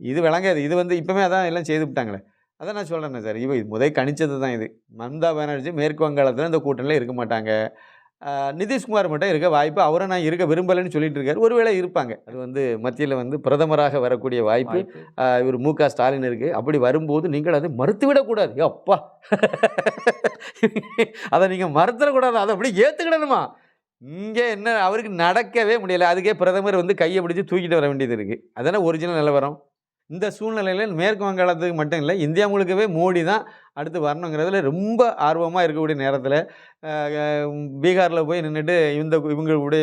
இது விளங்காது. இது வந்து இப்போமே அதான் எல்லாம் செய்து விட்டாங்களே. அதான் நான் சொல்கிறேன்னே சார். இவ முதல் கணிச்சது தான் இது. மம்தா பானர்ஜி மேற்கு வங்காளத்தில் இந்த கூட்டணியில் இருக்க மாட்டாங்க. நிதிஷ்குமார் மட்டும் இருக்க வாய்ப்பு அவரை நான் இருக்க விரும்பலைன்னு சொல்லிட்டு இருக்காரு. ஒருவேளை இருப்பாங்க. அது வந்து மத்தியில் வந்து பிரதமராக வரக்கூடிய வாய்ப்பு இவர் மு க ஸ்டாலின் இருக்குது அப்படி வரும்போது நீங்கள் அதை மறுத்துவிடக்கூடாது அப்பா அதை நீங்கள் மறுத்துடக்கூடாது அதை அப்படி ஏற்றுக்கிடணுமா இங்கே என்ன அவருக்கு நடக்கவே முடியல. அதுக்கே பிரதமர் வந்து கையை பிடிச்சி தூக்கிட்டு வர வேண்டியது இருக்குது அதானே ஒரிஜினல் நிலவரம்? இந்த சூழ்நிலையில் மேற்கு வங்காளத்துக்கு மட்டும் இல்லை இந்தியா முழுக்கவே மோடி தான் அடுத்து வரணுங்கிறதுல ரொம்ப ஆர்வமாக இருக்கக்கூடிய நேரத்தில் பீகாரில் போய் நின்றுட்டு இந்த இவங்களுடைய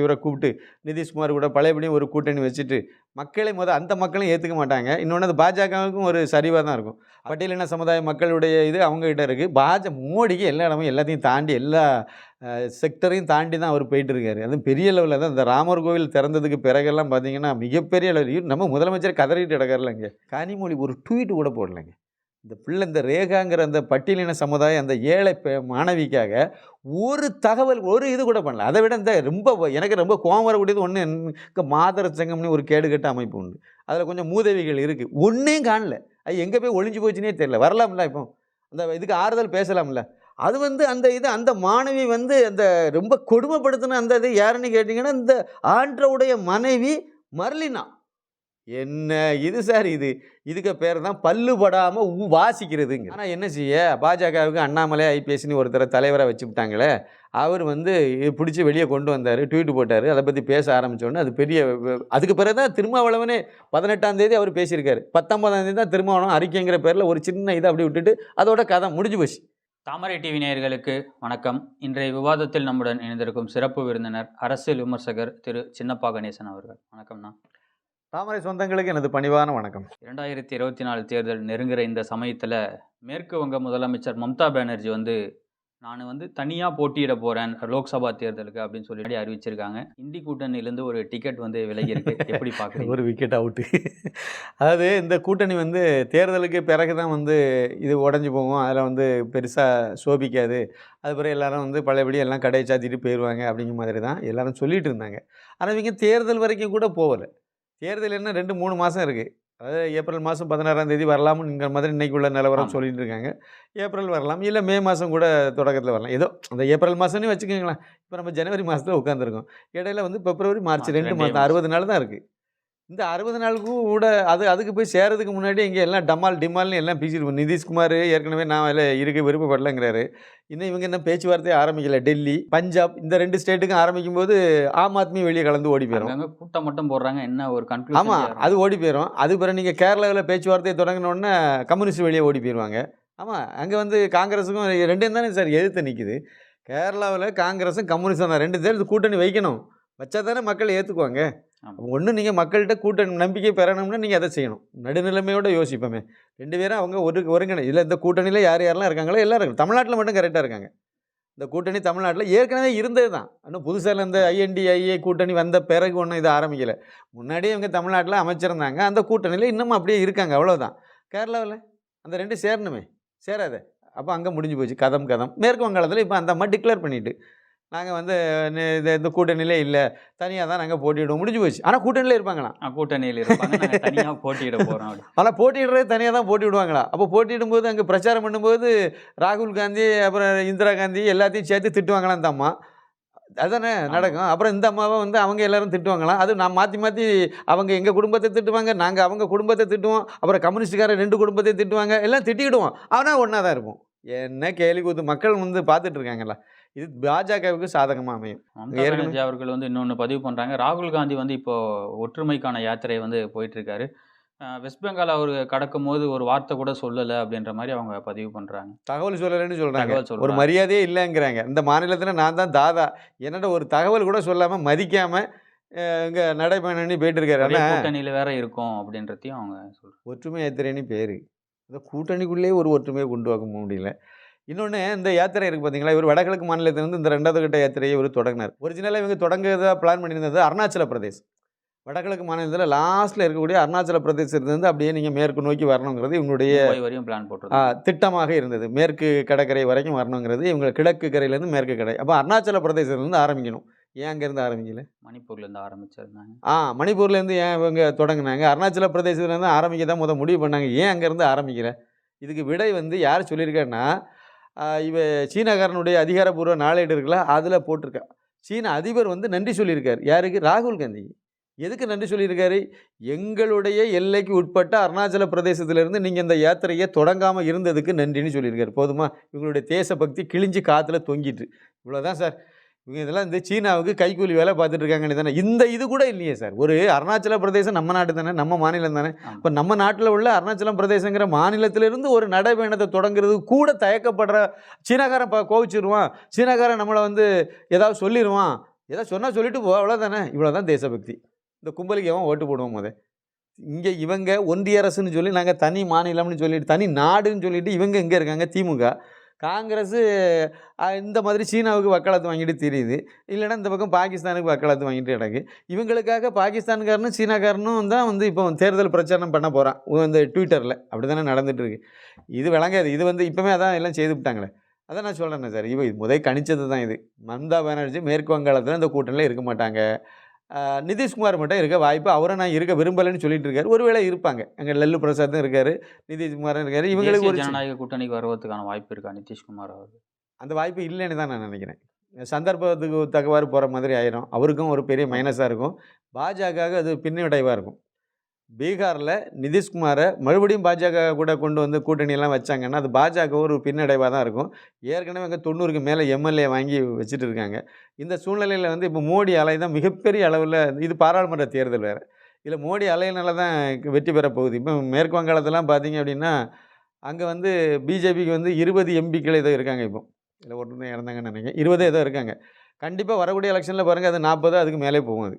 இவரை கூப்பிட்டு நிதிஷ்குமார் கூட பழையபடியும் ஒரு கூட்டணி வச்சுட்டு மக்களை முத அந்த மக்களையும் ஏற்றுக்க மாட்டாங்க. இன்னொன்று அது பாஜகவுக்கும் ஒரு சரிவாக தான் இருக்கும். பட்டியலின சமுதாய மக்களுடைய இது அவங்ககிட்ட இருக்குது பாஜ மோடிக்கு எல்லா இடமும் எல்லாத்தையும் தாண்டி எல்லா செக்டரையும் தாண்டி தான் அவர் போயிட்டு இருக்காரு அதுவும் பெரிய லெவலில் தான். இந்த ராமர் கோவில் திறந்ததுக்கு பிறகெல்லாம் பார்த்தீங்கன்னா மிகப்பெரிய லெவல். நம்ம முதலமைச்சர் கதறிட்டு கிடக்கறலங்க கனிமொழி ஒரு ட்வீட் கூட போடலைங்க. இந்த பிள்ளை இந்த ரேகாங்கிற அந்த பட்டியலின சமுதாயம் அந்த ஏழை பெ- மாணவிக்காக ஒரு தகவல் ஒரு இது கூட பண்ணல. அதை விட இந்த ரொம்ப எனக்கு ரொம்ப கோவம் வரக்கூடியது ஒன்று மாதர சங்கம்னு ஒரு கேடுகட்ட அமைப்பு உண்டு. அதில் கொஞ்சம் மூதவிகள் இருக்குது ஒன்றையும் காணல. அது எங்கே போய் ஒழிஞ்சு போச்சுனே தெரியல. வரலாம்ல இப்போ. அந்த இதுக்கு ஆறுதல் பேசலாம்ல. அது வந்து அந்த இது அந்த மாணவி வந்து அந்த ரொம்ப கொடுமைப்படுத்தின அந்த இது யாருன்னு கேட்டிங்கன்னா இந்த ஆண்டவுடைய மனைவி மர்லினா. என்ன இது சார் இது? இதுக்கு பேர் தான் பல்லுபடாமல் வாசிக்கிறதுங்க ஆனால் என்ன செய்ய? பாஜகவுக்கு அண்ணாமலை ஐபிஎஸ்னு ஒருத்தரை தலைவராக வச்சு விட்டாங்களே அவர் வந்து பிடிச்சி வெளியே கொண்டு வந்தார் ட்வீட் போட்டார் அதை பற்றி பேச ஆரம்பித்தோன்னே அது பெரிய அதுக்கு பிறகு தான் திருமாவளவனே பதினெட்டாம் தேதி அவர் பேசியிருக்காரு. பத்தொன்பதாம் தேதி தான் திருமாவளவன் அறிக்கைங்கிற பேரில் ஒரு சின்ன இதை அப்படி விட்டுட்டு அதோட கதை முடிஞ்சு போச்சு. தாமரை டிவி நேயர்களுக்கு வணக்கம். இன்றைய விவாதத்தில் நம்முடன் இணைந்திருக்கும் சிறப்பு விருந்தினர் அரசியல் விமர்சகர் திரு சின்னப்பா கணேசன் அவர்கள். வணக்கம்ண்ணா தாமரை சொந்தங்களுக்கு எனது பணிவான வணக்கம். இரண்டாயிரத்தி இருபத்தி நாலு தேர்தல் நெருங்குற இந்த சமயத்தில் மேற்கு வங்க முதலமைச்சர் மம்தா பானர்ஜி வந்து நான் வந்து தனியாக போட்டியிட போகிறேன் லோக்சபா தேர்தலுக்கு அப்படின்னு சொல்லி அறிவிச்சிருக்காங்க. இந்தி கூட்டணியிலேருந்து ஒரு டிக்கெட் வந்து விலகி இருக்கு எப்படி பார்க்குறீங்க? ஒரு விக்கெட் அவுட்டு அதாவது இந்த கூட்டணி வந்து தேர்தலுக்கு பிறகு தான் வந்து இது உடஞ்சி போகும். அதில் வந்து பெருசாக சோபிக்காது. அது பிறகு எல்லாரும் வந்து பழையபடி எல்லாம் கடையை சாத்திட்டு போயிடுவாங்க அப்படிங்கிற மாதிரி தான் எல்லாரும் சொல்லிட்டு இருந்தாங்க. ஆனால் இவங்க தேர்தல் வரைக்கும் கூட போகலை. தேர்தல் என்ன ரெண்டு மூணு மாதம் இருக்குது அதாவது ஏப்ரல் மாதம் பதினாறாம் தேதி வரலாம்ங்கிற மாதிரி இன்னைக்கு உள்ள நிலவரம். சொல்லிட்டு இருக்காங்க ஏப்ரல் வரலாம் இல்லை மே மாதம் கூட தொடக்கத்தில் வரலாம். ஏதோ அந்த ஏப்ரல் மாதம்னு வச்சுக்கோங்களேன். இப்போ நம்ம ஜனவரி மாதத்தில் உட்காந்துருக்கோம் இடையில வந்து பிப்ரவரி மார்ச் ரெண்டு மாதம். அறுபது நாள் தான் இருக்குது இந்த அறுபது நாளுக்கும் கூட அது அதுக்கு போய் சேரதுக்கு முன்னாடி இங்கே எல்லாம் டமால் டிமால்னு எல்லாம் பேசிட்டு நிதிஷ்குமார் ஏற்கனவே நான் அதில் இருக்க விருப்பப்படலைங்கிறாரு. இன்னும் இவங்க என்ன பேச்சுவார்த்தையே ஆரம்பிக்கல. டெல்லி பஞ்சாப் இந்த ரெண்டு ஸ்டேட்டுக்கும் ஆரம்பிக்கும் போது ஆம் ஆத்மி வெளியே கலந்து ஓடி போயிடும் கூட்டம் மட்டும் போடுறாங்க. என்ன ஒரு ஆமாம் கன்க்ளூஷன் அது ஓடி போயிடும் அது பிறகு நீங்கள் கேரளாவில் பேச்சுவார்த்தையை தொடங்கினோடனே கம்யூனிஸ்ட் வெளியே ஓடி போயிடுவாங்க ஆமாம் அங்கே வந்து காங்கிரஸுக்கும் ரெண்டும் தானே சார் எதிர்த்து நிற்குது கேரளாவில் காங்கிரஸும் கம்யூனிஸ்டும் தான். ரெண்டு தேர்தல் கூட்டணி வைக்கணும். வச்சா தானே மக்கள் ஏற்றுக்குவாங்க. ஒன்று நீங்கள் மக்கள்கிட்ட கூட்டணி நம்பிக்கை பெறணும்னா நீங்கள் அதை செய்யணும். நடுநிலைமையோட யோசிப்போமே. ரெண்டு பேரும் அவங்க ஒரு ஒருங்கிணை. இல்லை இந்த கூட்டணியில் யார் யாரெல்லாம் இருக்காங்களோ எல்லாம் இருக்காங்க. தமிழ்நாட்டில் மட்டும் கரெக்டாக இருக்காங்க. இந்த கூட்டணி தமிழ்நாட்டில் ஏற்கனவே இருந்தது தான். இன்னும் புதுசாக இந்த ஐஎன்டிஐஏ கூட்டணி வந்த பிறகு ஒன்றும் இது ஆரம்பிக்கலை. முன்னாடியே இவங்க தமிழ்நாட்டில் அமைச்சிருந்தாங்க. அந்த கூட்டணியில் இன்னமும் அப்படியே இருக்காங்க. அவ்வளோதான் கேரளாவில் அந்த ரெண்டு சேரணுமே. சேராத. அப்போ அங்கே முடிஞ்சு போச்சு. கதம் கதம். மேற்கு வங்காளத்தில் இப்போ அந்த அம்மா டிக்ளேர் பண்ணிவிட்டு நாங்கள் வந்து நி- இந்த கூட்டணியிலே இல்லை. தனியாக தான் நாங்கள் போட்டியிடுவோம். முடிஞ்சு போச்சு. ஆனால் கூட்டணியில் இருப்பாங்களாம் கூட்டணியில் இருப்பாங்க. நாங்க தனியா போட்டியிட அப்படி. ஆனால் போட்டியிடுறது தனியாக தான் போட்டி விடுவாங்களா அப்போ போட்டியிடும்போது அங்கே பிரச்சாரம் பண்ணும்போது ராகுல் காந்தி அப்புறம் இந்திரா காந்தி எல்லாத்தையும் சேர்த்து திட்டுவாங்களாம் இந்த அம்மா அதானே நடக்கும். அப்புறம் இந்த அம்மாவை வந்து அவங்க எல்லாரும் திட்டுவாங்களாம். அது நான் மாற்றி மாற்றி அவங்க எங்கள் குடும்பத்தை திட்டுவாங்க நாங்கள் அவங்க குடும்பத்தை திட்டுவோம். அப்புறம் கம்யூனிஸ்டுக்கார ரெண்டு குடும்பத்தை திட்டுவாங்க. எல்லாம் திட்டிக்கிடுவோம் ஆனால் ஒன்றா தான் இருப்போம். என்ன கேலி கூத்து. மக்கள் வந்து பார்த்துட்டு இருக்காங்கல்ல. இது பாஜகவுக்கு சாதகமாக அமையும். ஏற்கனவே- அவர்கள் வந்து இன்னொன்று பதிவு பண்றாங்க. ராகுல் காந்தி வந்து இப்போ ஒற்றுமைக்கான யாத்திரை வந்து போயிட்டு இருக்காரு அஹ் வெஸ்ட் பெங்கால் அவர் கடக்கும் போது ஒரு வார்த்தை கூட சொல்லலை அப்படின்ற மாதிரி அவங்க பதிவு பண்றாங்க. தகவல் சொல்லலைன்னு சொல்கிறாங்க ஒரு மரியாதையே இல்லைங்கிறாங்க. இந்த மாநிலத்தில் நான் தான் தாதா. என்னோட ஒரு தகவல் கூட சொல்லாமல் மதிக்காமல் இங்கே நடைபயணி போயிட்டு இருக்காரு ஆனால் கூட்டணியில வேற இருக்கும் அப்படின்றதையும் அவங்க சொல்றாங்க. ஒற்றுமை யாத்திரைன்னு பேர். இந்த கூட்டணிக்குள்ளேயே ஒரு ஒற்றுமையை கொண்டு வர முடியல. இன்னொன்று இந்த யாத்திரை இருக்குது பார்த்தீங்களா இவர் வடகிழக்கு மாநிலத்திலிருந்து இந்த ரெண்டாவது கட்ட யாத்திரையை இவர் தொடங்கினார். ஒரிஜினலாக இவங்க தொடங்குறதா பிளான் பண்ணியிருந்தது அருணாச்சல பிரதேஷ் வடகிழக்கு மாநிலத்தில் லாஸ்ட்டில் இருக்கக்கூடிய அருணாச்சல பிரதேசத்திலிருந்து அப்படியே நீங்கள் மேற்கு நோக்கி வரணுங்கிறது இவங்களுடைய வரையும் பிளான் போட்டிருக்காங்க திட்டமாக இருந்தது. மேற்கு கடற்கரை வரைக்கும் வரணுங்கிறது இவங்க கிழக்கு கரையிலேருந்து மேற்கு கரை அப்போ அருணாச்சல பிரதேசத்துலேருந்து ஆரம்பிக்கணும். ஏன் அங்கேருந்து ஆரம்பிக்கல? மணிப்பூர்லேருந்து ஆரம்பிச்சிருந்தாங்க. ஆ மணிப்பூர்லேருந்து ஏன் இவங்க தொடங்குனாங்க? அருணாச்சல பிரதேசத்துலேருந்து ஆரம்பிக்க தான் முத முடிவு பண்ணாங்க. ஏன் அங்கேருந்து ஆரம்பிக்கல? இதுக்கு விடை வந்து யார் சொல்லியிருக்காருன்னா இவ சீனாக்காரனுடைய அதிகாரப்பூர்வ நாளேடு இருக்குல்ல அதில் போட்டிருக்கா. சீன அதிபர் வந்து நன்றி சொல்லியிருக்கார். யாருக்கு? ராகுல் காந்தி. எதுக்கு நன்றி சொல்லியிருக்காரு? எங்களுடைய எல்லைக்கு உட்பட்ட அருணாச்சல பிரதேசத்திலிருந்து நீங்கள் இந்த யாத்திரையை தொடங்காமல் இருந்ததுக்கு நன்றின்னு சொல்லியிருக்காரு. போதுமா? இவங்களுடைய தேசபக்தி கிழிஞ்சு காற்றுல தொங்கிட்டு. இவ்வளோதான் சார். இவங்க இதெல்லாம் இந்த சீனாவுக்கு கைக்கூலி வேலை பார்த்துட்டு இருக்காங்கன்னு தானே. இந்த இது கூட இல்லையே சார். ஒரு அருணாச்சல பிரதேசம் நம்ம நாட்டு தானே நம்ம மாநிலம் தானே. இப்போ நம்ம நாட்டில் உள்ள அருணாச்சலம் பிரதேசங்கிற மாநிலத்திலிருந்து ஒரு நடைபயணத்தை தொடங்குறது கூட தயக்கப்படுற சீனாக்காரன் இப்போ கோவிச்சிருவான். சீனாக்காரன் நம்மளை வந்து ஏதாவது சொல்லிடுவான் ஏதாவது சொன்னால் சொல்லிட்டு போ அவ்வளோதானே இவ்வளோ தான் தேசபக்தி. இந்த கும்பலுக்கு எவன் ஓட்டு போடுவோம் முத? இங்கே இவங்க ஒன்றிய அரசுன்னு சொல்லி நாங்கள் தனி மாநிலம்னு சொல்லிட்டு தனி நாடுன்னு சொல்லிட்டு இவங்க எங்கே இருக்காங்க? திமுக. காங்கிரஸ் இந்த மாதிரி சீனாவுக்கு வக்காலத்து வாங்கிட்டு தெரியுது. இல்லைன்னா இந்த பக்கம் பாகிஸ்தானுக்கு வக்காலத்து வாங்கிட்டு கிடக்கு. இவங்களுக்காக பாகிஸ்தான்காரனும் சீனாக்காரனும் தான் வந்து இப்போ தேர்தல் பிரச்சாரம் பண்ண போகிறான் இந்த ட்விட்டரில் அப்படி தானே நடந்துகிட்ருக்கு இது விளங்காது. இது வந்து இப்போவே அதான் எல்லாம் செய்து விட்டாங்களே. அதான் நான் சொல்கிறேன் சார். இவ முதல் கணிச்சது தான் இது. மம்தா பானர்ஜி மேற்கு வங்காளத்தில் இந்த கூட்டணியில் இருக்க மாட்டாங்க. நிதிஷ்குமார் மட்டும் இருக்க வாய்ப்பு. அவரை நான் இருக்க விரும்பலைன்னு சொல்லிட்டு இருக்காரு. ஒருவேளை இருப்பாங்க. அங்கே லல்லு பிரசாத்தும் இருக்காரு நிதிஷ்குமாரும் இருக்காரு. இவங்களுக்கு ஒரு ஜனநாயக கூட்டணிக்கு வருவதற்கான வாய்ப்பு இருக்கா நிதிஷ்குமார் அவர்கள் அந்த வாய்ப்பு இல்லைன்னு தான் நான் நினைக்கிறேன். சந்தர்ப்பத்துக்கு தக்கவாறு போகிற மாதிரி ஆயிரும். அவருக்கும் ஒரு பெரிய மைனஸாக இருக்கும். பாஜகவுக்கு அது பின்னடைவாக இருக்கும். பீகாரில் நிதிஷ்குமாரை மறுபடியும் பாஜக கூட கொண்டு வந்து கூட்டணியெல்லாம் வச்சாங்கன்னா அது பாஜக ஒரு பின்னடைவாக தான் இருக்கும். ஏற்கனவே அங்கே தொண்ணூறுக்கு மேலே எம்எல்ஏ வாங்கி வச்சுட்டு இருக்காங்க. இந்த சூழ்நிலையில் வந்து இப்போ மோடி அலை தான் மிகப்பெரிய அளவில் இது பாராளுமன்ற தேர்தல் வேறு. இதில் மோடி அலையினால தான் வெற்றி பெற போகுது. இப்போ மேற்கு வங்காளத்தெல்லாம் பார்த்தீங்க அப்படின்னா அங்கே வந்து பிஜேபிக்கு வந்து இருபது எம்பிக்கள் ஏதோ இருக்காங்க இப்போ. இல்லை ஒன்று இறந்தாங்கன்னு நினைக்கிறேன். இருபது ஏதோ இருக்காங்க. கண்டிப்பாக வரக்கூடிய எலெக்ஷனில் பாருங்கள் அது நாற்பது அதுக்கு மேலே போகும் அது.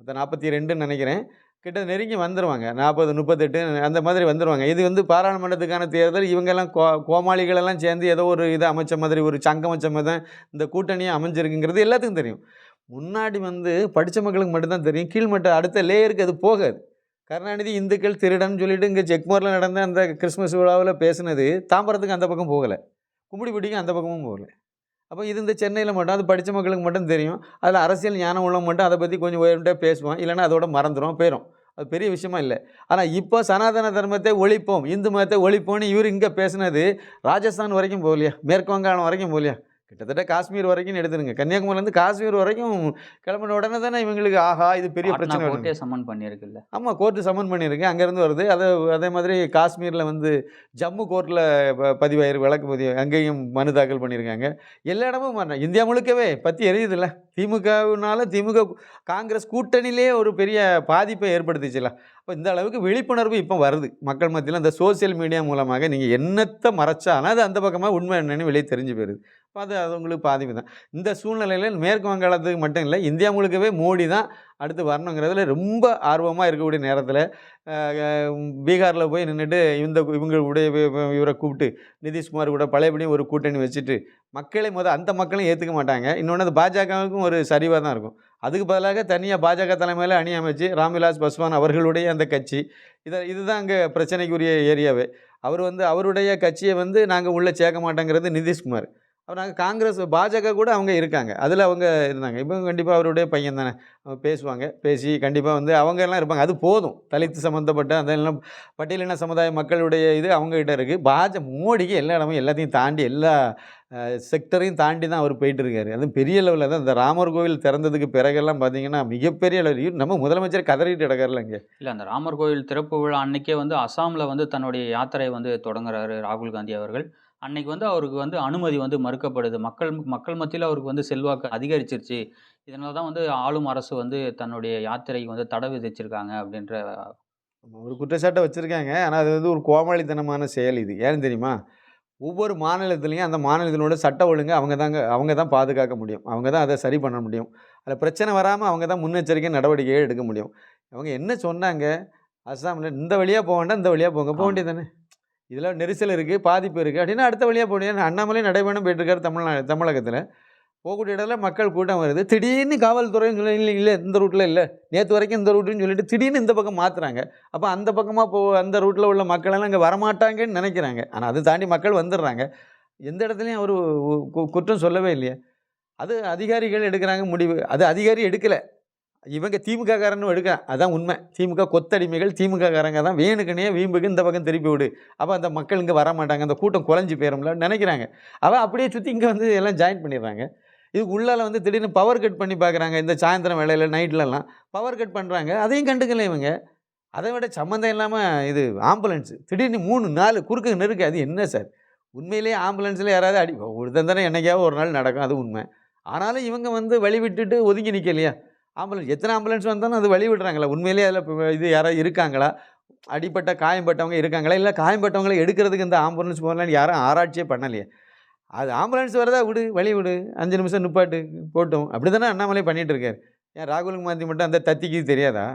மொத்தம் நாற்பத்தி ரெண்டுன்னு நினைக்கிறேன். கிட்ட நெருங்கி வந்துடுவாங்க நாற்பது முப்பத்தெட்டு அந்த மாதிரி வந்துடுவாங்க இது வந்து பாராளுமன்றத்துக்கான தேர்தல். இவங்கெல்லாம் கோ கோமாளிகளெல்லாம் சேர்ந்து ஏதோ ஒரு இதை அமைச்ச மாதிரி ஒரு சங்கம் வச்ச மாதிரி தான் இந்த கூட்டணியை அமைஞ்சிருக்குங்கிறது எல்லாத்துக்கும் தெரியும். முன்னாடி வந்து படித்த மக்களுக்கு மட்டும்தான் தெரியும். கீழ்மட்ட அடுத்த லேயருக்கு அது போகாது. கருணாநிதி இந்துக்கள் திருடன்னு சொல்லிட்டு இங்கே செக்மோரில் நடந்த அந்த கிறிஸ்மஸ் விழாவில் பேசுனது தாம்பரத்துக்கு அந்த பக்கம் போகலை. கும்பிடிப்பட்டிக்கு அந்த பக்கமும் போகலை. அப்போ இது இந்த சென்னையில் மட்டும் அது படித்த மக்களுக்கு மட்டும் தெரியும். அதில் அரசியல் ஞானம் உள்ளவங்க மட்டும் அதை பற்றி கொஞ்சம் உயர்ந்துட்டே பேசுவோம் இல்லைன்னா அதோட மறந்துடும் போயிடும் அது பெரிய விஷயமா இல்லை. ஆனால் இப்போ சனாதன தர்மத்தை ஒழிப்போம் இந்து மதத்தை ஒழிப்போம்னு இவர் இங்கே பேசுனது ராஜஸ்தான் வரைக்கும் போகலையா? மேற்கு வங்காளம் வரைக்கும் போகலையா? கிட்டத்தட்ட காஷ்மீர் வரைக்கும் எடுத்துருங்க. கன்னியாகுமரிலேருந்து காஷ்மீர் வரைக்கும் கிளம்பின உடனே தானே இவங்களுக்கு ஆஹா இது பெரிய பிரச்சனை. கோர்ட்டே சம்மன் பண்ணியிருக்குல்ல. ஆமாம் கோர்ட்டு சம்மன் பண்ணியிருக்கு. அங்கேருந்து வருது. அதை அதே மாதிரி காஷ்மீரில் வந்து ஜம்மு கோர்ட்டில் பதிவாயிருக்கு வழக்கு பதிவு அங்கேயும் மனு தாக்கல் பண்ணியிருக்காங்க. எல்லா இடமும். இந்தியா முழுக்கவே பற்றி எரியுதுல்ல. திமுகவினால திமுக காங்கிரஸ் கூட்டணியிலே ஒரு பெரிய பாதிப்பை ஏற்படுத்திச்சுல அப்போ இந்த அளவுக்கு விழிப்புணர்வு இப்போ வருது. மக்கள் மத்தியில் இந்த சோஷியல் மீடியா மூலமாக நீங்கள் என்னத்தை மறைச்சாலும் அது அந்த பக்கமாக உண்மை என்னன்னு வெளியே தெரிஞ்சு போயிடுது அது அது உங்களுக்கு பாதிப்பு தான். இந்த சூழ்நிலையில் மேற்கு வங்காளத்துக்கு மட்டும் இல்லை இந்தியா முழுக்கவே மோடி தான் அடுத்து வரணுங்கிறதுல ரொம்ப ஆர்வமாக இருக்கக்கூடிய நேரத்தில் பீகாரில் போய் நின்றுட்டு இந்த இவங்களுடைய இவரை கூப்பிட்டு நிதிஷ்குமார் கூட பழையபடியும் ஒரு கூட்டணி வச்சுட்டு மக்களை முத அந்த மக்களையும் ஏற்றுக்க மாட்டாங்க. இன்னொன்று அது பாஜகவுக்கும் ஒரு சரிவாக தான் இருக்கும். அதுக்கு பதிலாக தனியாக பாஜக தலைமையில் அணி அமைச்சு ராம்விலாஸ் பஸ்வான் அவர்களுடைய அந்த கட்சி இதை இதுதான் அங்கே பிரச்சனைக்குரிய ஏரியாவே. அவர் வந்து அவருடைய கட்சியை வந்து நாங்கள் உள்ளே சேர்க்க மாட்டேங்கிறது நிதிஷ்குமார். அப்புறம் நாங்கள் காங்கிரஸ் பாஜக கூட அவங்க இருக்காங்க. அதில் அவங்க இருந்தாங்க. இப்போ கண்டிப்பாக அவருடைய பையன் தானே. பேசுவாங்க பேசி கண்டிப்பாக வந்து அவங்க எல்லாம் இருப்பாங்க. அது போதும். தலித்து சம்மந்தப்பட்ட அதெல்லாம் பட்டியலின சமுதாய மக்களுடைய இது அவங்ககிட்ட இருக்குது பாஜ மோடிக்கு எல்லா இடமும் எல்லாத்தையும் தாண்டி எல்லா செக்டரையும் தாண்டி தான் அவர் போயிட்டுருக்காரு அதுவும் பெரிய லெவலில் தான். இந்த ராமர் கோவில் திறந்ததுக்கு பிறகெல்லாம் பார்த்தீங்கன்னா மிகப்பெரிய அளவில் நம்ம முதலமைச்சர் கதறிட்டு கிடக்காருல இங்கே. இல்லை அந்த ராமர் கோவில் திறப்பு விழா அன்னைக்கே வந்து அசாமில் வந்து தன்னுடைய யாத்திரை வந்து தொடங்குறாரு ராகுல் காந்தி அவர்கள். அன்னைக்கு வந்து அவருக்கு வந்து அனுமதி வந்து மறுக்கப்படுது. மக்கள் மக்கள் மத்தியில் அவருக்கு வந்து செல்வாக்கு அதிகரிச்சிருச்சு. இதனால தான் வந்து ஆளும் அரசு வந்து தன்னுடைய யாத்திரைக்கு வந்து தடை விதிச்சிருக்காங்க அப்படின்ற ஒரு குற்றச்சாட்டை வச்சுருக்காங்க. ஆனால் அது வந்து ஒரு கோமாளித்தனமான செயல் இது. ஏன்னு தெரியுமா? ஒவ்வொரு மாநிலத்துலேயும் அந்த மாநிலத்தினோட சட்ட ஒழுங்கை அவங்க தாங்க அவங்க தான் பாதுகாக்க முடியும். அவங்க தான் அதை சரி பண்ண முடியும். அதில் பிரச்சனை வராமல் அவங்க தான் முன்னெச்சரிக்கை நடவடிக்கையை எடுக்க முடியும். அவங்க என்ன சொன்னாங்க? அஸ்ஸாமில் இந்த வழியாக போக வேண்டாம் இந்த வழியாக போங்க. போக. வேண்டியது தானே? இதில் நெரிசல் இருக்குது பாதிப்பு இருக்குது அப்படின்னா அடுத்த வழியாக போனீங்கன்னா அண்ணாமலை நடைபயணம் போயிட்டுருக்காரு தமிழ்நா தமிழகத்தில். போகக்கூடிய இடத்துல மக்கள் கூட்டம் வருது. திடீர்னு காவல்துறைன்னு சொல்லி இல்லை இல்லை இந்த ரூட்டில் இல்லை. நேற்று வரைக்கும் இந்த ரூட்டுன்னு சொல்லிட்டு திடீர்னு இந்த பக்கம் மாற்றுறாங்க அப்போ அந்த பக்கமாக போ அந்த ரூட்டில் உள்ள மக்களெல்லாம் இங்கே வரமாட்டாங்கன்னு நினைக்கிறாங்க. ஆனால் அதை தாண்டி மக்கள் வந்துடுறாங்க. எந்த இடத்துலையும் அவர் குற்றம் சொல்லவே இல்லையே. அது அதிகாரிகள் எடுக்கிறாங்க முடிவு. அது அதிகாரி எடுக்கலை. இவங்க திமுககாரன்னு எடுக்க அதான் உண்மை. திமுக கொத்தடிமைகள் திமுககாரங்க தான். வேணுக்குனே வீம்புக்கு இந்த பக்கம் திருப்பி விடு. அப்போ அந்த மக்கள் இங்கே வர மாட்டாங்க. அந்த கூட்டம் குறைஞ்சி போயிடும்ல நினைக்கிறாங்க. அவன் அப்படியே சுற்றி இங்கே வந்து எல்லாம் ஜாயின் பண்ணிடுறாங்க. இதுக்கு உள்ளால வந்து திடீர்னு பவர் கட் பண்ணி பார்க்குறாங்க இந்த சாயந்தரம் வேலையில் நைட்லலாம் பவர் கட் பண்ணுறாங்க அதையும் கண்டுக்கல இவங்க. அதை விட சம்மந்தம் இல்லாமல் இது ஆம்புலன்ஸ் திடீர்னு மூணு நாலு குறுக்கு நெருக்கு. அது என்ன சார் உண்மையிலேயே ஆம்புலன்ஸில் யாராவது அடி ஒரு தானே என்னைக்காவது ஒரு நாள் நடக்கும். அது உண்மை. ஆனாலும் இவங்க வந்து வழி விட்டுட்டு ஒதுங்கி நிற்கலையா ஆம்புலன்ஸ் எத்தனை ஆம்புலன்ஸ் வந்தாலும் அது வழி விடுறாங்களா? உண்மையிலேயே அதில் இது யாராவது இருக்காங்களா? அடிப்பட்ட காயம்பட்டவங்க இருக்காங்களா? இல்லை காயம்பட்டவங்களை எடுக்கிறதுக்கு இந்த ஆம்புலன்ஸ் போகலான்னு யாரும் ஆராய்ச்சியே பண்ணலையே. அது ஆம்புலன்ஸ் வரதா விடு வழி விடு அஞ்சு நிமிஷம் நிப்பாட்டு போட்டோம். அப்படி தானே அண்ணாமலை பண்ணிகிட்டு இருக்கார். ஏன் ராகுல் காந்தி மட்டும் அந்த தத்திக்கு தெரியாதா?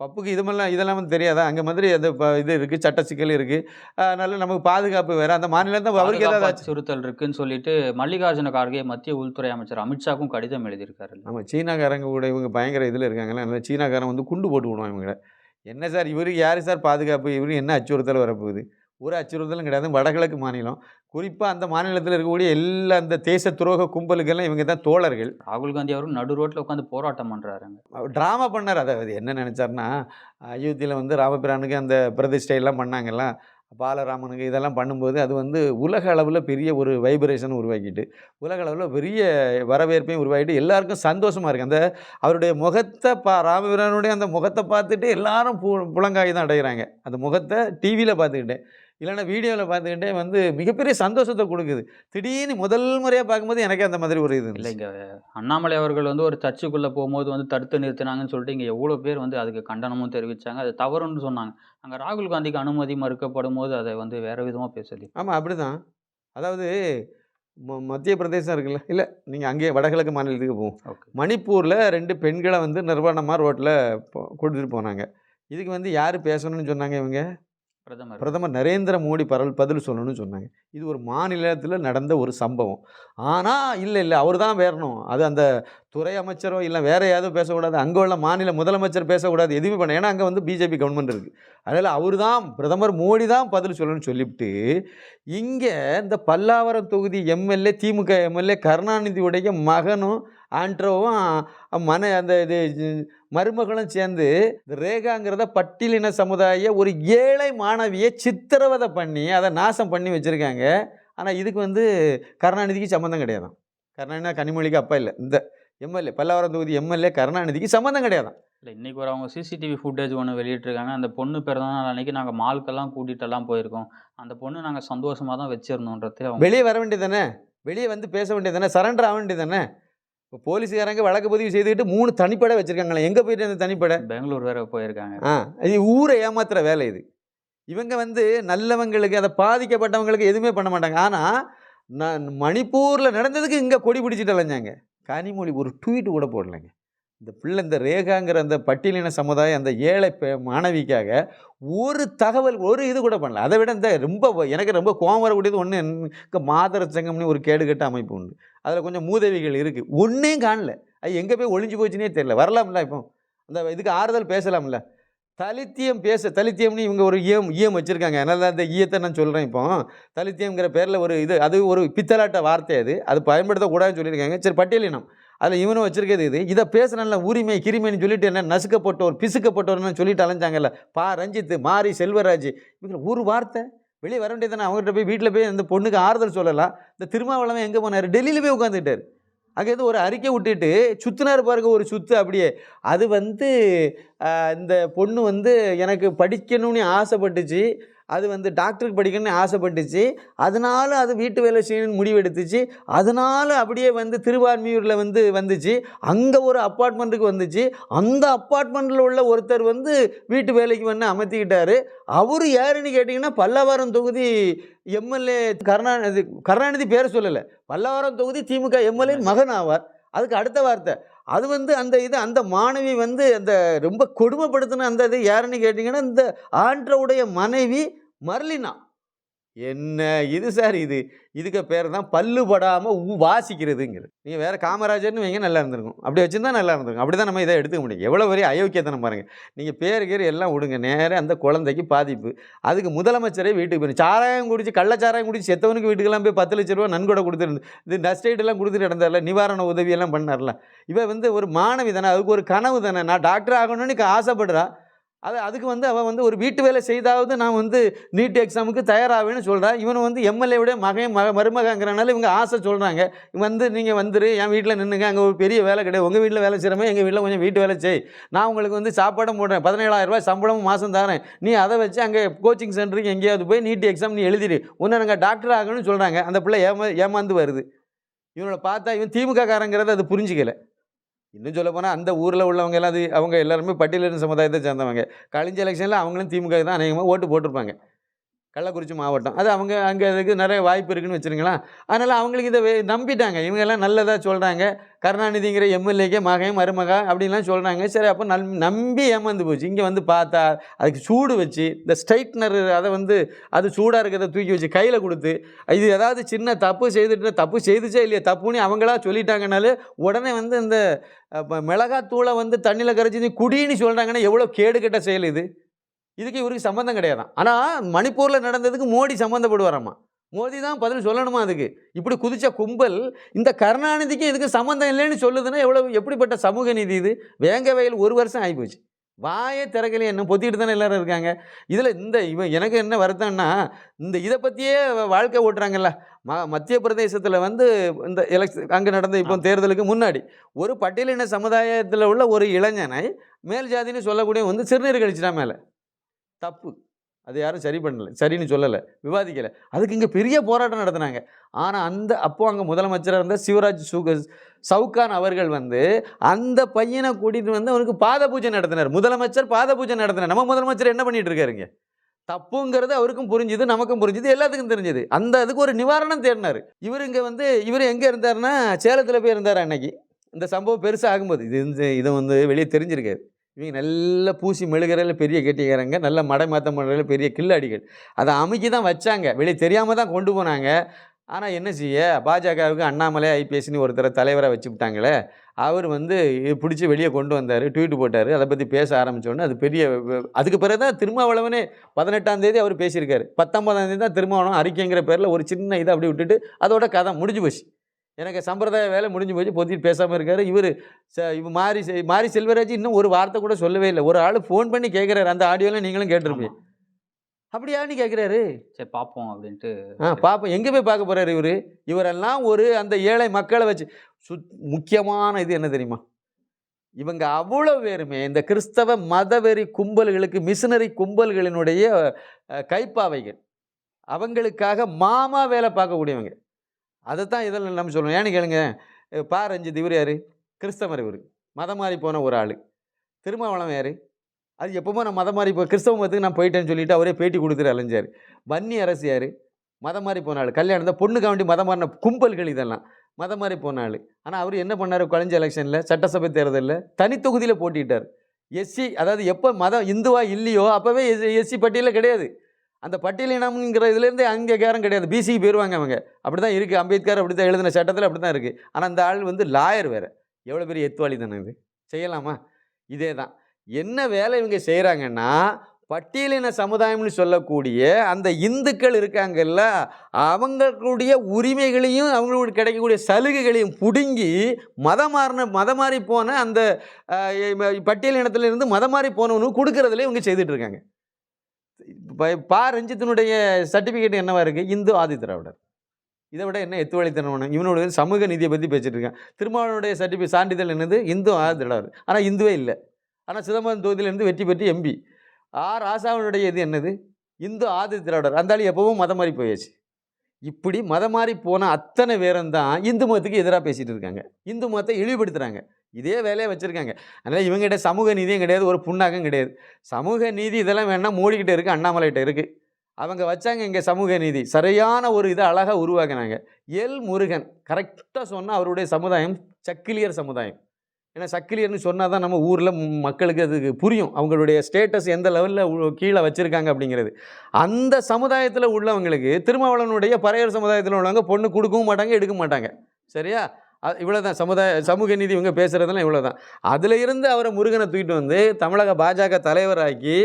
பப்புக்கு இதுமெல்லாம் இதெல்லாம் தெரியாதா? அங்கே மாதிரி அந்த இது இருக்குது சட்ட சிக்கல் இருக்குது அதனால நமக்கு பாதுகாப்பு வேறு. அந்த மாநிலம் தான் அவருக்கு ஏதாவது ஆச்சு. அச்சுறுத்தல் இருக்குன்னு சொல்லிட்டு மல்லிகார்ஜுன கார்கே மத்திய உள்துறை அமைச்சர் அமித்ஷாக்கும் கடிதம் எழுதியிருக்காரு ஆமாம் சீனாக்காரங்க கூட இவங்க பயங்கர இதில் இருக்காங்களா அதனால சீனாக்காரன் வந்து குண்டு போட்டு விடுவான் இவங்கள. என்ன சார் இவருக்கு யார் சார் பாதுகாப்பு? இவருக்கு என்ன அச்சுறுத்தல் வரப்போகுது? ஒரு அச்சுறுத்தலும் கிடையாது. வடகிழக்கு மாநிலம். குறிப்பாக அந்த மாநிலத்தில் இருக்கக்கூடிய எல்லா அந்த தேச துரோக கும்பலுக்கெல்லாம் இவங்க தான் தோழர்கள். ராகுல் காந்தி அவரும் நடு ரோட்ல உட்காந்து போராட்டம் பண்றாருங்க. ட்ராமா பண்ணார். அதாவது என்ன நினச்சார்னா அயோத்தியில் வந்து ராமபிரானுக்கு அந்த பிரதிஷ்டையெல்லாம் பண்ணாங்கல்ல பாலராமனுக்கு இதெல்லாம் பண்ணும்போது அது வந்து உலக அளவில் பெரிய ஒரு வைப்ரேஷன் உருவாக்கிட்டு உலக அளவில் பெரிய வரவேற்பையும் உருவாக்கிட்டு எல்லாருக்கும் சந்தோஷமாக இருக்குது அந்த அவருடைய முகத்தை பா ராமபிரானுடைய அந்த முகத்தை பார்த்துட்டு எல்லாரும் பு புலங்காய் தான் அடைகிறாங்க அந்த முகத்தை டிவியில் பார்த்துக்கிட்டே இல்லைன்னா வீடியோவில் பார்த்துக்கிட்டே வந்து மிகப்பெரிய சந்தோஷத்தை கொடுக்குது. திடீர்னு முதல் முறையாக பார்க்கும்போது எனக்கே அந்த மாதிரி ஒரு இது இல்லை இருந்துச்சு. இங்க அண்ணாமலை அவர்கள் வந்து ஒரு சர்ச்சுக்குள்ள போகும்போது வந்து தடுத்து நிறுத்தினாங்கன்னு சொல்லிட்டு இங்க எவ்வளோ பேர் வந்து அதுக்கு கண்டனமும் தெரிவிச்சாங்க. அது தவறுன்னு சொன்னாங்க. அங்க ராகுல் காந்திக்கு அனுமதி மறுக்கப்படும் போது அதை வந்து வேற விதமா பேசுது. ஆமாம் அப்படிதான். அதாவது ம- மத்திய பிரதேசம் இருக்குல்ல. இல்லை நீங்கள் அங்கேயே வடகிழக்கு மாநிலத்துக்கு போவோம். மணிப்பூரில் ரெண்டு பெண்களை வந்து நிர்வாணமாக ரோட்டில் கொடுத்துட்டு போனாங்க. இதுக்கு வந்து யார் பேசணும்னு சொன்னாங்க இவங்க? பிரதமர். பிரதமர் நரேந்திர மோடி பரல் பதில் சொல்லணும்னு சொன்னாங்க. இது ஒரு மாநிலத்தில் நடந்த ஒரு சம்பவம். ஆனால் இல்லை இல்லை அவர் தான் வேறணும். அது அந்த துறை அமைச்சரோ இல்லை வேற யாரும் பேசக்கூடாது. அங்கே உள்ள மாநில முதலமைச்சர் பேசக்கூடாது. எதுவுமே பண்ண ஏன்னா அங்கே வந்து பிஜேபி கவர்மெண்ட் இருக்குது அதனால் அவர் தான் பிரதமர் மோடி தான் பதில் சொல்லணும்னு சொல்லிவிட்டு இங்கே இந்த பல்லாவரம் தொகுதி எம்எல்ஏ திமுக எம்எல்ஏ கருணாநிதியுடைய மகனும் ஆண்ட்ரோவும் மன அந்த இது மருமகளும் சேர்ந்து இந்த ரேகாங்கிறத பட்டியலின சமுதாய ஒரு ஏழை மாணவியை சித்திரவதை பண்ணி அதை நாசம் பண்ணி வச்சுருக்காங்க. ஆனால் இதுக்கு வந்து கருணாநிதிக்கு சம்மந்தம் கிடையாதாம். கருணாநிதி கனிமொழிக்கு அப்பா இல்லை. இந்த எம்எல்ஏ பல்லாவரம் தொகுதி எம்எல்ஏ கருணாநிதிக்கு சம்மந்தம் கிடையாதாம். இல்லை இன்னைக்கு ஒரு அவங்க சிசிடிவி ஃபுட்டேஜ் ஒன்று வெளியிட்டிருக்காங்க. அந்த பொண்ணு பிறந்த நாள் அன்னைக்கு நாங்கள் மால்க்கெல்லாம் கூட்டிகிட்டெல்லாம் போயிருக்கோம். அந்த பொண்ணு நாங்கள் சந்தோஷமாக தான் வச்சிருந்தோன்றது வெளியே வர வேண்டியதானே வெளியே வந்து பேச வேண்டியதானே சரண்டர் ஆக வேண்டியதானே இப்போ போலீஸுக்காரங்க வழக்கு பதிவு செய்துக்கிட்டு மூணு தனிப்படை வச்சுருக்காங்களே. எங்கே போயிட்டு அந்த தனிப்படை? பெங்களூர் வேற போயிருக்காங்க. ஆ இது ஊரை ஏமாத்துற வேலை இது. இவங்க வந்து நல்லவங்களுக்கு அதை பாதிக்கப்பட்டவங்களுக்கு எதுவுமே பண்ண மாட்டாங்க. ஆனால் நான் மணிப்பூரில் நடந்ததுக்கு இங்கே கொடி பிடிச்சிட்டு அலைஞ்சாங்க. கனிமொழி ஒரு ட்வீட் கூட போடலைங்க. இந்த பிள்ளை இந்த ரேகாங்கிற அந்த பட்டியலின சமுதாயம் அந்த ஏழை பெ மாணவிக்காக ஒரு தகவல் ஒரு இது கூட பண்ணல. அதை விட இந்த ரொம்ப எனக்கு ரொம்ப கோவம் வரக்கூடியது ஒன்று இங்கே மாதர சங்கம்னு ஒரு கேடுகட்ட அமைப்பு உண்டு. அதில் கொஞ்சம் மூதவிகள் இருக்குது ஒன்றையும் காணல. அது எங்கே போய் ஒளிஞ்சு போச்சுன்னே தெரியல. வரலாம்ல இப்போ. அந்த இதுக்கு ஆறுதல் பேசலாம்ல. தலித்தியம் பேச தலித்தியம்னு இவங்க ஒரு ஈயம் ஈயம் வச்சுருக்காங்க. அதனால தான் இந்த ஈயத்தை நான் சொல்கிறேன் இப்போ. தலித்தியம்ங்கிற பேரில் ஒரு இது அது ஒரு பித்தலாட்ட வார்த்தை அது. அது பயன்படுத்தக்கூடாதுன்னு சொல்லியிருக்காங்க. சரி பட்டியலினம். அதில் இவனும் வச்சுருக்கிறது இது. இதை பேசுனால உரிமை கிரிமைன்னு சொல்லிட்டு என்ன நசுக்கப்பட்டோர் பிசுக்கப்பட்டோர்னு சொல்லிட்டு அலைஞ்சாங்கல்ல பா ரஞ்சித் மாரி செல்வராஜ். இவங்க ஒரு வார்த்தை வெளியே வர வேண்டியதானே அவங்ககிட்ட போய் வீட்டில் போய் அந்த பொண்ணுக்கு ஆறுதல் சொல்லலாம். இந்த திருமாவளவன் எங்கே போனார்? டெல்லியில் போய் உட்காந்துட்டார் அங்கே ஒரு அறிக்கை விட்டுட்டு சுத்தினார் பாருங்க ஒரு சுத்து அப்படியே. அது வந்து இந்த பொண்ணு வந்து எனக்கு படிக்கணும்னு ஆசைப்பட்டுச்சு. அது வந்து டாக்டருக்கு படிக்கணும்னு ஆசைப்பட்டுச்சு. அதனால அது வீட்டு வேலை செய்யணும்னு முடிவெடுத்துச்சு. அதனால அப்படியே வந்து திருவான்மியூரில் வந்து வந்துச்சு. அங்கே ஒரு அப்பார்ட்மெண்ட்டுக்கு வந்துச்சு. அந்த அப்பார்ட்மெண்ட்டில் உள்ள ஒருத்தர் வந்து வீட்டு வேலைக்கு வந்து அமர்த்திக்கிட்டாரு. அவர் யாருன்னு கேட்டிங்கன்னா பல்லவரம் தொகுதி எம்எல்ஏ கருணாநிதி கருணாநிதி பேர் சொல்லலை. பல்லவரம் தொகுதி திமுக எம்எல்ஏ மகன் ஆவார். அதுக்கு அடுத்த வார்த்தை. அது வந்து அந்த இது அந்த மாணவி வந்து அந்த ரொம்ப கொடுமைப்படுத்தின அந்த இது யாருன்னு கேட்டிங்கன்னா இந்த ஆண்டவுடைய மனைவி மர்லினா. என்ன இது சார் இது? இதுக்கு பேர் தான் பல்லு படாமல் ஊ வாசிக்கிறதுங்கிறது. நீங்கள் வேறு காமராஜர்னு வைங்க நல்லா இருந்திருக்கும். அப்படி வச்சுருந்தா நல்லா இருந்திருக்கும். அப்படி தான் நம்ம இதை எடுத்துக்க முடியும். எவ்வளோ பெரிய அயோக்கியத்தனம் பாருங்கள் நீங்கள் பேர் கீர் எல்லாம் விடுங்க. நேராக அந்த குழந்தைக்கு பாதிப்பு. அதுக்கு முதலமைச்சரே வீட்டுக்கு போய் சாராயம் குடிச்சு கள்ளச்சாராயம் குடிச்சு செத்தவனுக்கு வீட்டுக்கெல்லாம் போய் பத்து லட்ச ரூபா நன்கொடை கொடுத்துருந்து இது டஸ்ட் எல்லாம் கொடுத்துட்டு நடந்தார்ல நிவாரண உதவியெல்லாம் பண்ணார்ல. இவன் வந்து ஒரு மாணவி தானே அதுக்கு ஒரு கனவு தானே. நான் டாக்டர் ஆகணும்னு ஆசைப்படுறா. அது அதுக்கு வந்து அவன் வந்து ஒரு வீட்டு வேலை செய்தாவது நான் வந்து நீட் எக்ஸாமுக்கு தயாராகவேன்னு சொல்கிறான் இவன் வந்து எம்எல்ஏவுடைய மகன் மக மருமகங்கிறனால இவங்க ஆசை சொல்கிறாங்க வந்து நீங்கள் வந்துரு என் வீட்டில் நின்றுங்க அங்கே ஒரு பெரிய வேலை கிடையாது. உங்கள் வீட்டில் வேலை செய்கிறமே எங்கள் வீட்டில் கொஞ்சம் வீட்டு வேலை செய். நான் உங்களுக்கு வந்து சாப்பாடும் போடுறேன். பதினேழாயிரம் ரூபாய் சம்பளமும் மாதம் தரேன். நீ அதை வச்சு அங்கே கோச்சிங் சென்டருக்கு எங்கேயாவது போய் நீட் எக்ஸாம் நீ எழுதிடு உன்னை நாங்கள் டாக்டர் ஆகணும்னு சொல்கிறாங்க அந்த பிள்ளை ஏமா ஏமாந்து வருது. இவனோட பார்த்தா இவன் திமுக காரங்கிறத அது புரிஞ்சிக்கலை. இன்னும் சொல்ல போனால் அந்த ஊரில் உள்ளவங்க எல்லாம் அது அவங்க எல்லாருமே பட்டியலின சமுதாயத்தை சேர்ந்தவங்க. கழிஞ்ச எலெக்ஷனில் அவங்களும் திமுக தான் அநேகமாக ஓட்டு போட்டிருப்பாங்க. கள்ளக்குறிச்சி மாவட்டம். அது அவங்க அங்கே அதுக்கு நிறைய வாய்ப்பு இருக்குன்னு வச்சுருங்களேன். அதனால் அவங்களுக்கு இதை நம்பிட்டாங்க. இவங்க எல்லாம் நல்லதாக சொல்கிறாங்க கருணாநிதிங்கிற எம்எல்ஏக்கே மகன் மருமக அப்படின்லாம் சொல்கிறாங்க சரி அப்போ நம் நம்பி ஏமாந்து போச்சு. இங்கே வந்து பார்த்தா அதுக்கு சூடு வச்சு இந்த ஸ்ட்ரைட்னர் அதை வந்து அது சூடாக இருக்கிறத தூக்கி வச்சு கையில் கொடுத்து இது ஏதாவது சின்ன தப்பு செய்துட்டு தப்பு செய்துச்சே இல்லையா? தப்புன்னு அவங்களா சொல்லிட்டாங்கனாலே உடனே வந்து இந்த மிளகாத்தூளை வந்து தண்ணியில் கரைச்சி குடின்னு சொல்கிறாங்கன்னா எவ்வளோ கேடுகட்ட செயல் இது? இதுக்கு இவருக்கு சம்மந்தம் கிடையாதான். ஆனால் மணிப்பூரில் நடந்ததுக்கு மோடி சம்மந்தப்படுவாராம்மா மோடி தான் பதில் சொல்லணுமா அதுக்கு? இப்படி குதிச்ச கும்பல் இந்த கருணாநிதிக்கு இதுக்கு சம்மந்தம் இல்லைன்னு சொல்லுதுன்னா எவ்வளோ எப்படிப்பட்ட சமூக நீதி இது? வேங்க வயல் ஒரு வருஷம் ஆகிப்போச்சு வாயே திறக்கலையே என்ன பொத்திட்டு தானே எல்லாரும் இருக்காங்க? இதில் இந்த இவன் எனக்கு என்ன வருத்தம்னா இந்த இதை பற்றியே வாழ்க்கை ஓட்டுறாங்கல்ல. ம மத்திய பிரதேசத்தில் வந்து இந்த எலெக்ஷன் அங்கே நடந்த இப்போ தேர்தலுக்கு முன்னாடி ஒரு பட்டியலின சமுதாயத்தில் உள்ள ஒரு இளைஞனை மேல் ஜாதின்னு சொல்லக்கூடிய வந்து சிறுநீர் கழிச்சிட்டான் மேலே. தப்பு. அது யாரும் சரி பண்ணலை சரின்னு சொல்லலை விவாதிக்கலை. அதுக்கு இங்கே பெரிய போராட்டம் நடத்தினாங்க. ஆனால் அந்த அப்போ அங்கே முதலமைச்சராக இருந்த சிவராஜ் சுக சவுகான் அவர்கள் வந்து அந்த பையனை கூட்டிகிட்டு வந்து அவனுக்கு பாத பூஜை நடத்தினார். முதலமைச்சர் பாத பூஜை நடத்தினார். நம்ம முதலமைச்சர் என்ன பண்ணிட்டு இருக்காருங்க தப்புங்கிறது அவருக்கும் புரிஞ்சுது நமக்கும் புரிஞ்சுது எல்லாத்துக்கும் தெரிஞ்சது. அந்த அதுக்கு ஒரு நிவாரணம் தேடினார். இவர் இங்கே வந்து இவர் எங்கே இருந்தாருன்னா சேலத்தில் போய் இருந்தார் அன்னைக்கு இந்த சம்பவம் பெருசாக ஆகும்போது. இது இந்த இதை வந்து வெளியே தெரிஞ்சிருக்காரு இவங்க நல்ல பூசி மெழுகிறதில் பெரிய கெட்டிக்காரங்க நல்ல மடை மாற்றம் முறையில் பெரிய கில்லாடிகள். அதை அமைக்கி தான் வச்சாங்க. வெளியே தெரியாமல் தான் கொண்டு போனாங்க. ஆனால் என்ன செய்ய? பாஜகவுக்கு அண்ணாமலை ஐபிஎஸ்னு ஒருத்தரை தலைவராக வச்சு விட்டாங்களே அவர் வந்து பிடிச்சி வெளியே கொண்டு வந்தார் ட்வீட் போட்டார் அதை பற்றி பேச ஆரம்பித்தோடனே அது பெரிய அதுக்கு பிறகு தான் திருமாவளவனே பதினெட்டாம் தேதி அவர் பேசியிருக்காரு. பத்தொம்பதாம் தேதி தான் திருமாவளவன் அறிக்கைங்கிற பேரில் ஒரு சின்ன இதை அப்படி விட்டுட்டு அதோட கதை முடிஞ்சு போச்சு. எனக்கு சம்பிரதாய வேலை முடிஞ்சு போச்சு பொத்திட்டு பேசாமல் இருக்காரு. இவர் ச இவ மாரி செ- மாரி செல்வராஜ் இன்னும் ஒரு வார்த்தை கூட சொல்லவே இல்லை. ஒரு ஆள் ஃபோன் பண்ணி கேட்குறாரு அந்த ஆடியோலாம் நீங்களும் கேட்டிருப்பீங்க. அப்படியான்னு கேட்குறாரு சரி பார்ப்போம் அப்படின்ட்டு. ஆ பார்ப்போம் எங்கே போய் பார்க்க போகிறாரு இவர்? இவரெல்லாம் ஒரு அந்த ஏழை மக்களை வச்சு சுத் முக்கியமான இது என்ன தெரியுமா? இவங்க அவ்வளோ பேருமே இந்த கிறிஸ்தவ மதவெறி கும்பல்களுக்கு மிஷினரி கும்பல்களினுடைய கைப்பாவைகள். அவங்களுக்காக மாமா வேலை பார்க்கக்கூடியவங்க. அதை தான் இதில் நம்ம சொல்லணும் ஏன்னு கேளுங்க பா ரஞ்சித் இவர் யார்? கிறிஸ்தவர் இவர். மதம் மாறி போன ஒரு ஆள். திருமாவளம் யார்? அது எப்பவுமே நான் மதம் மாறி போ கிறிஸ்தவ மதத்துக்கு நான் போயிட்டேன்னு சொல்லிட்டு அவரே பேட்டி கொடுத்துட்டு அலைஞ்சார். வன்னி அரசு யார்? மதம் மாறி போன ஆள். கல்யாணம் தான் பொண்ணுக்கு வேண்டி மதம் மாறின கும்பல்கள் இதெல்லாம். மதம் மாறி போன ஆள். ஆனால் அவர் என்ன பண்ணார்? குழஞ்ச எலெக்ஷனில் சட்டசபை தேர்தலில் தனித்தொகுதியில் போட்டிட்டார். எஸ்சி அதாவது எப்போ மதம் இந்துவா இல்லையோ அப்போவே எஸ்சி பட்டியலில் கிடையாது. அந்த பட்டியலினம்ங்கிற இதுலேருந்து அங்கீகாரம் கிடையாது. பிசிக்கு போயிடுவாங்க அவங்க. அப்படி தான் இருக்குது அம்பேத்கர் அப்படி தான் எழுதின சட்டத்தில் அப்படி தான் இருக்குது ஆனால் அந்த ஆள் வந்து லாயர் வேறு. எவ்வளோ பெரிய எத்துவாளி தானே இது? செய்யலாமா? இதே தான் என்ன வேலை இவங்க செய்கிறாங்கன்னா பட்டியலின சமுதாயம்னு சொல்லக்கூடிய அந்த இந்துக்கள் இருக்காங்கல்ல அவங்களுடைய உரிமைகளையும் அவங்களுக்கு கிடைக்கக்கூடிய சலுகைகளையும் பிடுங்கி மதம் மாறின மதம் மாறி போன அந்த பட்டியல் இனத்துலேருந்து மதம் மாறி போனவனுக்கு கொடுக்கறதுல இவங்க செய்துட்டு இருக்காங்க. ப- பா ரஞ்சித்தினுடைய சர்டிஃபிகேட் என்னவா இருக்குது இந்து ஆதி திராவிடர். இதை விட என்ன எத்துவழித்தனம் இவனுடைய இவனோட சமூக நீதியை பற்றி பேசிகிட்டு இருக்கான். திருமாவளவனுடைய சர்டிஃபிகேட் சான்றிதழ் என்னது? இந்து ஆதி திராவிடர். ஆனால் இந்துவே இல்லை. ஆனால் சிதம்பரம் தொகுதியிலேருந்து வெற்றி பெற்று எம்பி ஆர் ராசாவனுடைய இது என்னது? இந்து ஆதி திராவிடர். அந்தாலும் எப்பவும் மதம் மாறி போயாச்சு. இப்படி மதம் மாறி போன அத்தனை பேரும் தான் இந்து மதத்துக்கு எதிராக பேசிகிட்டு இருக்காங்க. இந்து மதத்தை இழிவுபடுத்துகிறாங்க இதே வேலையை வச்சுருக்காங்க. அதனால் இவங்ககிட்ட சமூக நீதியும் கிடையாது ஒரு புண்ணாக்கம் கிடையாது. சமூக நீதி இதெல்லாம் வேணால் மோடிக்கிட்ட இருக்குது அண்ணாமலைகிட்ட இருக்குது அவங்க வச்சாங்க இங்கே சமூக நீதி. சரியான ஒரு இதை அழகாக உருவாக்கினாங்க. எல் முருகன் கரெக்டாக சொன்னால் அவருடைய சமுதாயம் சக்கிலியர் சமுதாயம். ஏன்னா சக்கிலியர்னு சொன்னால் தான் நம்ம ஊரில் மக்களுக்கு அதுக்கு புரியும். அவங்களுடைய ஸ்டேட்டஸ் எந்த லெவலில் கீழே வச்சுருக்காங்க அப்படிங்கிறது. அந்த சமுதாயத்தில் உள்ளவங்களுக்கு திருமாவளவனுடைய பறையர் சமுதாயத்தில் உள்ளவங்க பொண்ணு கொடுக்கவும் மாட்டாங்க எடுக்க மாட்டாங்க. சரியா? இவ்வளோ தான் சமுதாய சமூக நீதி இவங்க பேசுகிறதெல்லாம் இவ்வளோ தான் அதில் இருந்து அவரை முருகனை தூக்கிட்டு வந்து தமிழக பாஜக தலைவராக்கி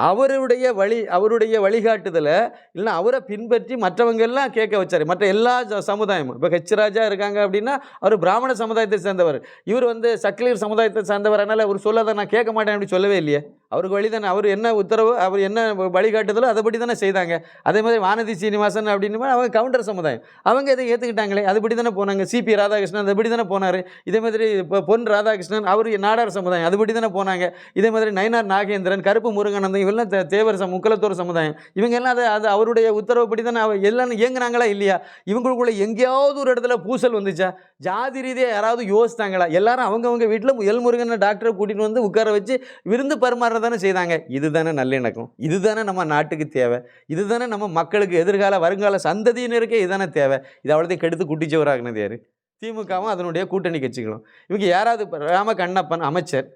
அவருடைய வழி அவருடைய வழிகாட்டுதலை இல்லைன்னா அவரை பின்பற்றி மற்றவங்க எல்லாம் கேட்க வச்சார். மற்ற எல்லா ச- சமுதாயமும். இப்போ ஹெச் ராஜா இருக்காங்க அப்படின்னா அவர் பிராமண சமுதாயத்தை சேர்ந்தவர். இவர் வந்து சக்கிலியர் சமுதாயத்தை சேர்ந்தவர். அதனால் அவர் சொல்லாத நான் கேட்க மாட்டேன் அப்படி சொல்லவே இல்லையே. அவருக்கு வழி தானே. அவர் என்ன உத்தரவு அவர் என்ன வழிகாட்டுதலோ அதைப்படி தானே செய்தாங்க. அதே மாதிரி வானதி சீனிவாசன் அப்படின்னு அவங்க கவுண்டர் சமுதாயம். அவங்க இதை ஏற்றுக்கிட்டாங்களே அதுபடி தானே போனாங்க. சிபி ராதாகிருஷ்ணன் அதுபடி தானே போனார். இதே மாதிரி இப்போ பொன் ராதாகிருஷ்ணன் அவர் நாடார் சமுதாயம் அதுபடி தானே போனாங்க. இதே மாதிரி நயனார் நாகேந்திரன் கருப்பு முருகானந்தம் இவெல்லாம் தேவர் சம முக்கலத்தோர் சமுதாயம். இவங்க எல்லாம் அது அது அவருடைய உத்தரவுப்படி தானே அவ எல்லாம் இயங்குனாங்களா இல்லையா? இவங்களுக்குள்ள எங்கேயாவது ஒரு இடத்துல பூசல் வந்துச்சா? ஜாதி ரீதியாக யாராவது யோசித்தாங்களா எல்லாரும் அவங்கவுங்க வீட்டில் எல்முருகன் டாக்டரை கூட்டிகிட்டு வந்து உட்கார வச்சு விருந்து பரிமாற தானே செய்தாங்க. இதுதானே நல்லிணக்கம் இதுதானே நம்ம நாட்டுக்கு தேவை. இதுதானே நம்ம மக்களுக்கு எதிர்கால வருங்கால சந்ததியினருக்கே இதுதானே தேவை. இது அவ்வளோதையும் கெடுத்து குட்டிச்சவராகினது யார்? திமுகவும் அதனுடைய கூட்டணி கட்சிகளும். இவங்க யாராவது ராம கண்ணப்பன் அமைச்சர்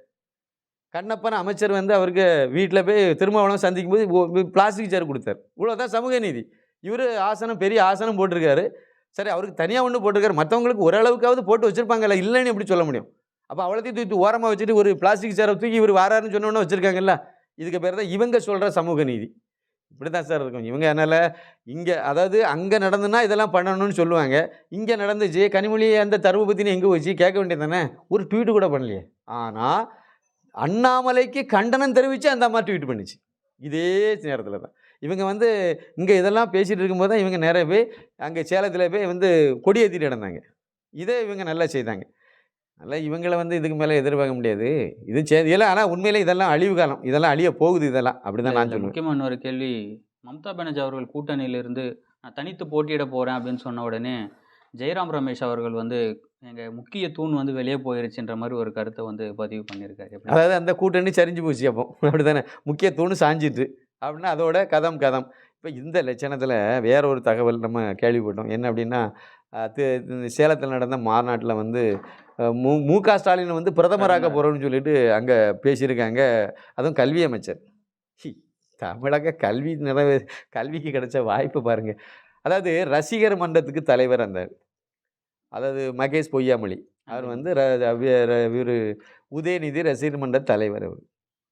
கண்ணப்பன் அமைச்சர் வந்து அவருக்கு வீட்டில் போய் திருமாவளம் சந்திக்கும் போது பிளாஸ்டிக் சேர் கொடுத்தார். இவ்வளோதான் சமூக நீதி. இவர் ஆசனம் பெரிய ஆசனம் போட்டிருக்காரு. சரி அவருக்கு தனியாக ஒன்று போட்டிருக்காரு. மற்றவங்களுக்கு ஓரளவுக்காவது போட்டு வச்சுருப்பாங்கல்ல இல்லைன்னு எப்படி சொல்ல முடியும்? அப்போ அவ்வளோத்தையும் தூக்கி ஓரமாக வச்சுட்டு ஒரு பிளாஸ்டிக் சேரை தூக்கி இவர் வாராருன்னு சொன்னோன்னே வச்சுருக்காங்கல்ல இதுக்கு பேர் தான் இவங்க சொல்கிற சமூக நீதி. இப்படி தான் சார் இருக்கும். இவங்க அதனால் இங்கே அதாவது அங்கே நடந்துன்னா இதெல்லாம் பண்ணணும்னு சொல்லுவாங்க. இங்கே நடந்துச்சு கனிமொழி அந்த தருவை பற்றினு எங்கே வச்சு கேட்க வேண்டியது தானே? ஒரு ட்வீட்டு கூட பண்ணலையே. ஆனால் அண்ணாமலைக்கு கண்டனம் தெரிவித்து அந்த அம்மா ட்வீட் பண்ணிச்சு. இதே நேரத்தில் தான். இவங்க வந்து இங்கே இதெல்லாம் பேசிகிட்டு இருக்கும்போது தான் இவங்க நிறைய போய் அங்கே சேலத்தில் போய் வந்து கொடியேற்றிட்டு நடந்தாங்க. இதே இவங்க நல்லா செய்தாங்க. அதனால் இவங்களை வந்து இதுக்கு மேலே எதிர்பார்க்க முடியாது. இது சே இதெல்லாம் ஆனால் உண்மையிலே இதெல்லாம் அழிவு காலம். இதெல்லாம் அழிய போகுது இதெல்லாம். அப்படி தான் நான் சொல்லுவேன். முக்கியமா இன்னொரு கேள்வி. மம்தா பானர்ஜி அவர்கள் கூட்டணியிலிருந்து நான் தனித்து போட்டியிட போறேன் அப்படின்னு சொன்ன உடனே ஜெயராம் ரமேஷ் அவர்கள் வந்து எங்க முக்கிய தூண் வந்து வெளியே போயிருச்சுன்ற மாதிரி ஒரு கருத்தை வந்து பதிவு பண்ணியிருக்காரு? அதாவது அந்த கூட்டணி சரிஞ்சு போச்சு அப்போ. அப்படி தானே முக்கிய தூணு சாஞ்சிட்டு அப்படின்னா அதோட கதம் கதம். இப்போ இந்த லட்சணத்தில் வேற ஒரு தகவல் நம்ம கேள்விப்பட்டோம். என்ன அப்படின்னா சேலத்தில் நடந்த மாநாட்டில் வந்து மு மு க ஸ்டாலின் வந்து பிரதமராக பிரதமர். போகிறோம்னு சொல்லிட்டு அங்கே பேசியிருக்காங்க. அதுவும் கல்வி அமைச்சர். தமிழக கல்வி நிறைவே கல்விக்கு கிடைச்ச வாய்ப்பு பாருங்கள் அதாவது ரசிகர் மன்றத்துக்கு தலைவர் அந்த அதாவது மகேஷ் பொய்யாமொழி. அவர் வந்து இவர் உதயநிதி ரசிகர் மன்ற தலைவர் அவர்.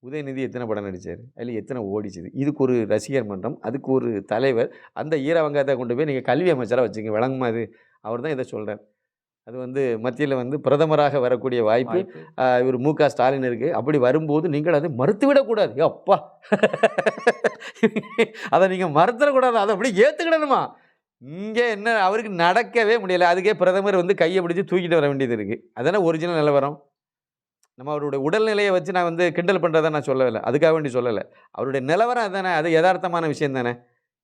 உதயநிதி எத்தனை படம் நடித்தார் அதில் எத்தனை ஓடிச்சுது? இதுக்கு ஒரு ரசிகர் மன்றம் அதுக்கு ஒரு தலைவர் அந்த ஈரவங்கத்தை கொண்டு போய் நீங்கள் கல்வி அமைச்சராக வச்சுங்க விளங்குமா அது? அவர் தான் இதை சொல்கிறார் அது வந்து மத்தியில் வந்து பிரதமராக வரக்கூடிய வாய்ப்பு இவர் மு க ஸ்டாலின் இருக்குது அப்படி வரும்போது நீங்கள் அதை மறுத்துவிடக்கூடாது அப்பா! அதை நீங்கள் மறுத்துடக்கூடாது. அதை அப்படி ஏற்றுக்கிடணுமா இங்கே என்ன அவருக்கு நடக்கவே முடியல. அதுக்கே பிரதமர் வந்து கையை பிடிச்சி தூக்கிட்டு வர வேண்டியது இருக்குது அதானே ஒரிஜினல் நிலவரம்? நம்ம அவருடைய உடல்நிலையை வச்சு நான் வந்து கிண்டல் பண்ணுறதை நான் சொல்லவில்லை. அதுக்காக வேண்டி சொல்லலை. அவருடைய நிலவரம் அதுதானே அது யதார்த்தமான விஷயம் தானே?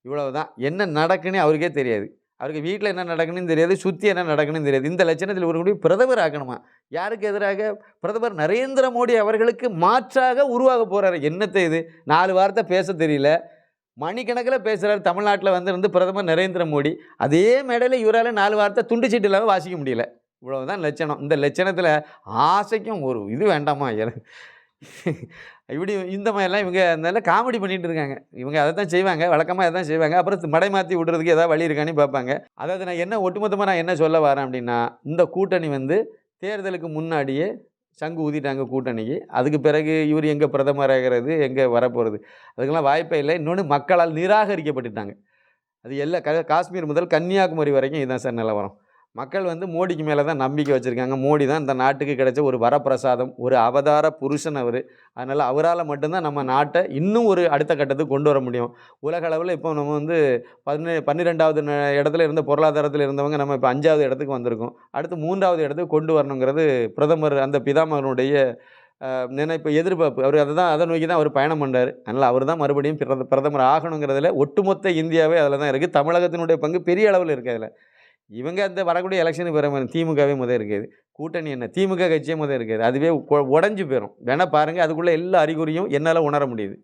இவ்வளவு தான் என்ன நடக்குன்னு அவருக்கே தெரியாது. அவருக்கு வீட்டில் என்ன நடக்குன்னு தெரியாது. சுற்றி என்ன நடக்குன்னு தெரியாது. இந்த லட்சணத்தில் ஒரு முடிவு பிரதமர் ஆக்கணுமா? யாருக்கு எதிராக? பிரதமர் நரேந்திர மோடி அவர்களுக்கு மாற்றாக உருவாக போகிறாரு என்னத்தை இது? நாலு வார்த்தை பேச தெரியல. மணிக்கணக்கில் பேசுகிறார் தமிழ்நாட்டில் வந்து வந்து பிரதமர் நரேந்திர மோடி. அதே மேடையில் இவரால் நாலு வார்த்தை துண்டு சீட்டு இல்லாமல் வாசிக்க முடியல. இவ்வளவுதான் லட்சணம். இந்த லட்சணத்தில் ஆசைக்கும் ஒரு இது வேண்டாமா? இப்படி இந்த மாதிரிலாம் இவங்க அதனால காமெடி பண்ணிட்டு இருக்காங்க. இவங்க அதை தான் செய்வாங்க. வழக்கமாக அதை தான் செய்வாங்க. அப்புறம் மடை மாற்றி விடுறதுக்கு ஏதாவது வழி இருக்கான்னு பார்ப்பாங்க. அதாவது நான் என்ன ஒட்டுமொத்தமாக நான் என்ன சொல்ல வரேன் அப்படின்னா இந்த கூட்டணி வந்து தேர்தலுக்கு முன்னாடியே சங்கு ஊதிட்டாங்க கூட்டணிக்கு. அதுக்கு பிறகு இவர் எங்கே பிரதமராகிறது எங்கே வரப்போகிறது அதுக்கெல்லாம் வாய்ப்பே இல்லை. இன்னொன்று மக்களால் நிராகரிக்கப்பட்டுட்டாங்க. அது எல்லா க காஷ்மீர் முதல் கன்னியாகுமரி வரைக்கும் இதுதான் சார் நிலவரம். மக்கள் வந்து மோடிக்கு மேலே தான் நம்பிக்கை வச்சுருக்காங்க. மோடி தான் இந்த நாட்டுக்கு கிடைச்ச ஒரு வரப்பிரசாதம் ஒரு அவதார புருஷன் அவர். அதனால் அவரால் மட்டும்தான் நம்ம நாட்டை இன்னும் ஒரு அடுத்த கட்டத்துக்கு கொண்டு வர முடியும். உலக அளவில் இப்போ நம்ம வந்து பதினே பன்னிரெண்டாவது ந- இடத்துல இருந்த பொருளாதாரத்தில் இருந்தவங்க நம்ம இப்போ அஞ்சாவது இடத்துக்கு வந்திருக்கோம். அடுத்து மூன்றாவது இடத்துக்கு கொண்டு வரணுங்கிறது பிரதமர் அந்த பிதாமகனுடைய நினைப்பு எதிர்பார்ப்பு அவர் அதை தான் அதை நோக்கி தான் அவர் பயணம் பண்ணுறாரு அதனால் அவர் தான் மறுபடியும் பிரத பிரதமர் ஆகணுங்கிறதுல ஒட்டுமொத்த இந்தியாவே அதில் தான் இருக்குது தமிழகத்தினுடைய பங்கு பெரிய அளவில் இருக்குது அதில். இவங்க அந்த வரக்கூடிய எலெக்ஷனுக்கு பிறகு திமுகவே முதல் இருக்குது கூட்டணி என்ன? திமுக கட்சியே முதல் இருக்குது அதுவே உடஞ்சி போயிடும் வேணால் பாருங்கள் அதுக்குள்ளே எல்லா அறிகுறியும் என்னால் உணர முடியுது.